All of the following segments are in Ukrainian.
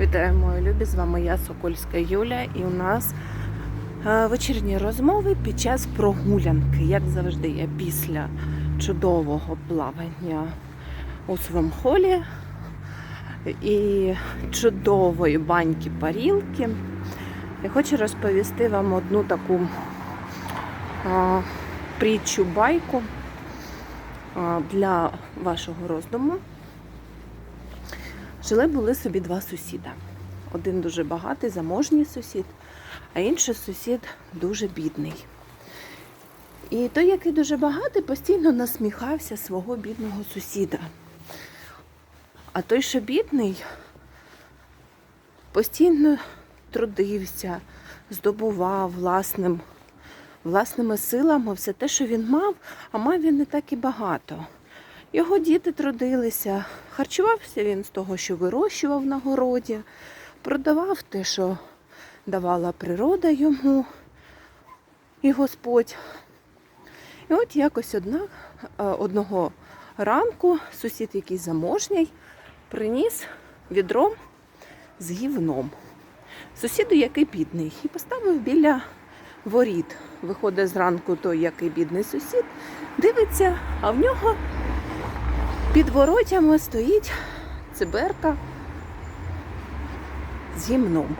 Вітаю, мої любі! З вами я, Сокольська Юля, і у нас е, вечірні розмови під час прогулянки. Як завжди, я після чудового плавання у своєму холі і чудової баньки парілки. Я хочу розповісти вам одну таку а, притчу байку а, для вашого роздуму. Жили були собі два сусіда. Один дуже багатий, заможній сусід, а інший сусід дуже бідний. І той, який дуже багатий, постійно насміхався свого бідного сусіда. А той, що бідний, постійно трудився, здобував власним, власними силами все те, що він мав, а мав він не так і багато. Його діти трудилися, харчувався він з того, що вирощував на городі, продавав те, що давала природа йому і Господь. І от якось одна, е, одного ранку сусід, який заможній, приніс відро з гівном. Сусіду, який бідний, і поставив біля воріт. Виходить зранку той, який бідний сусід, дивиться, а в нього під воротями стоїть циберка з гімном.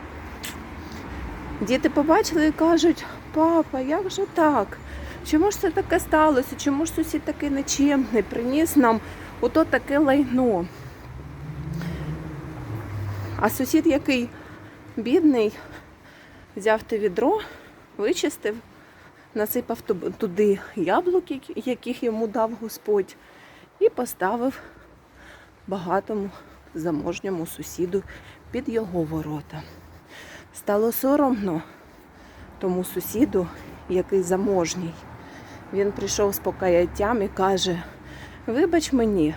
Діти побачили і кажуть, папа, як же так? Чому ж це таке сталося? Чому ж сусід такий нечемний, приніс нам ото таке лайно? А сусід, який бідний, взяв те відро, вичистив, насипав туди яблук, які- яких йому дав Господь, і поставив багатому заможньому сусіду під його ворота. Стало соромно тому сусіду, який заможній. Він прийшов з покаяттям і каже: Вибач мені,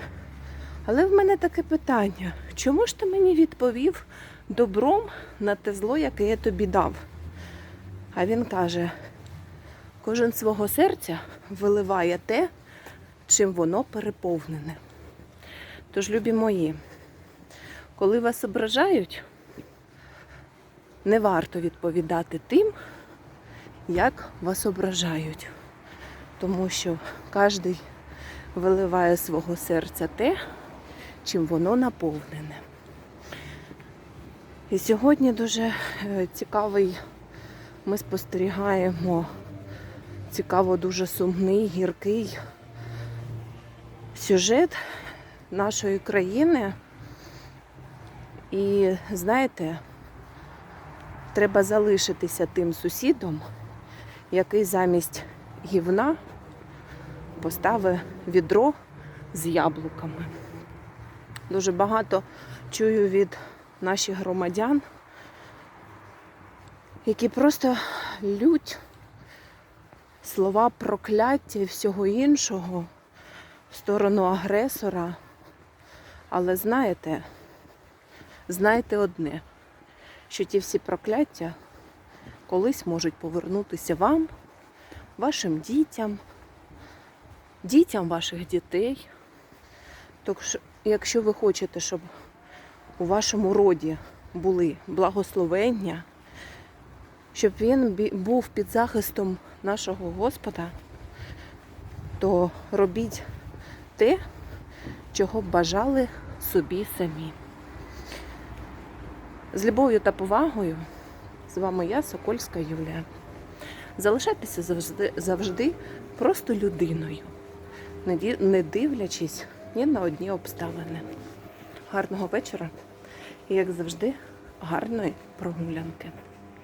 але в мене таке питання: чому ж ти мені відповів добром на те зло, яке я тобі дав? А він каже: кожен свого серця виливає те, чим воно переповнене. Тож, любі мої, коли вас ображають, не варто відповідати тим, як вас ображають. Тому що кожен виливає свого серця те, чим воно наповнене. І сьогодні дуже е, цікавий, ми спостерігаємо цікаво, дуже сумний, гіркий сюжет нашої країни. І знаєте, треба залишитися тим сусідом, який замість гівна поставив відро з яблуками. Дуже багато чую від наших громадян, які просто лють слова прокляття і всього іншого в сторону агресора. Але знаєте, знаєте одне, що ті всі прокляття колись можуть повернутися вам, вашим дітям, дітям ваших дітей. Тож, якщо ви хочете, щоб у вашому роді були благословення, щоб він був під захистом нашого Господа, то робіть те, чого б бажали собі самі. З любов'ю та повагою з вами я, Сокольська Юлія. Залишайтеся завжди, завжди просто людиною, не дивлячись ні на одні обставини. Гарного вечора і, як завжди, гарної прогулянки.